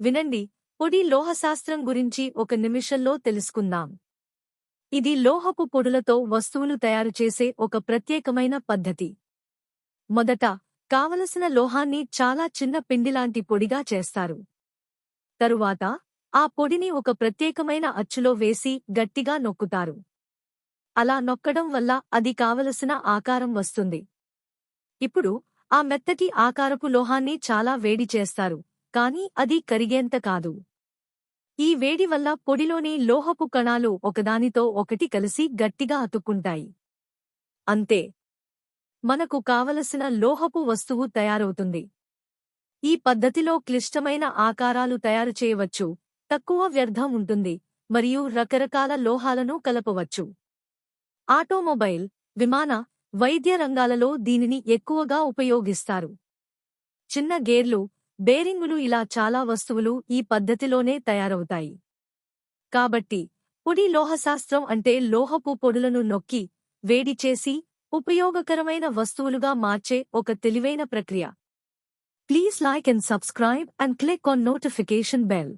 వినండి పొడి లోహశాస్త్రం గురించి ఒక నిమిషంలో తెలుసుకుందాం. ఇది లోహపు పొడులతో వస్తువులు తయారు చేసే ఒక ప్రత్యేకమైన పద్ధతి. మొదట కావలసిన లోహాన్ని చాలా చిన్న పిండిలాంటి పొడిగా చేస్తారు. తరువాత ఆ పొడిని ఒక ప్రత్యేకమైన అచ్చులో వేసి గట్టిగా నొక్కుతారు. అలా నొక్కడం వల్ల అది కావలసిన ఆకారం వస్తుంది. ఇప్పుడు ఆ మెత్తటి ఆకారపు లోహాన్ని చాలా వేడి చేస్తారు. కాని అది కరిగేంత కాదు. ఈ వేడి వల్ల పొడిలోని లోహపు కణాలు ఒకదానితో ఒకటి కలిసి గట్టిగా అతుక్కుంటాయి. అంతే. మనకు కావలసిన లోహపు వస్తువు తయారవుతుంది. ఈ పద్ధతిలో క్లిష్టమైన ఆకారాలు తయారు చేయవచ్చు. తక్కువ వ్యర్థం ఉంటుంది మరియు రకరకాల లోహాలను కలపవచ్చు. ఆటోమొబైల్ విమాన వైద్య రంగాలలో దీనిని ఎక్కువగా ఉపయోగిస్తారు. చిన్న గేర్లు బేరింగులు ఇలా చాలా వస్తువులు ఈ పద్ధతిలోనే తయారవుతాయి. కాబట్టి పొడి లోహశాస్త్రం అంటే లోహపు పొడులను నొక్కి వేడి చేసి ఉపయోగకరమైన వస్తువులుగా మార్చే ఒక తెలివైన ప్రక్రియ. Please like and subscribe and click on notification bell.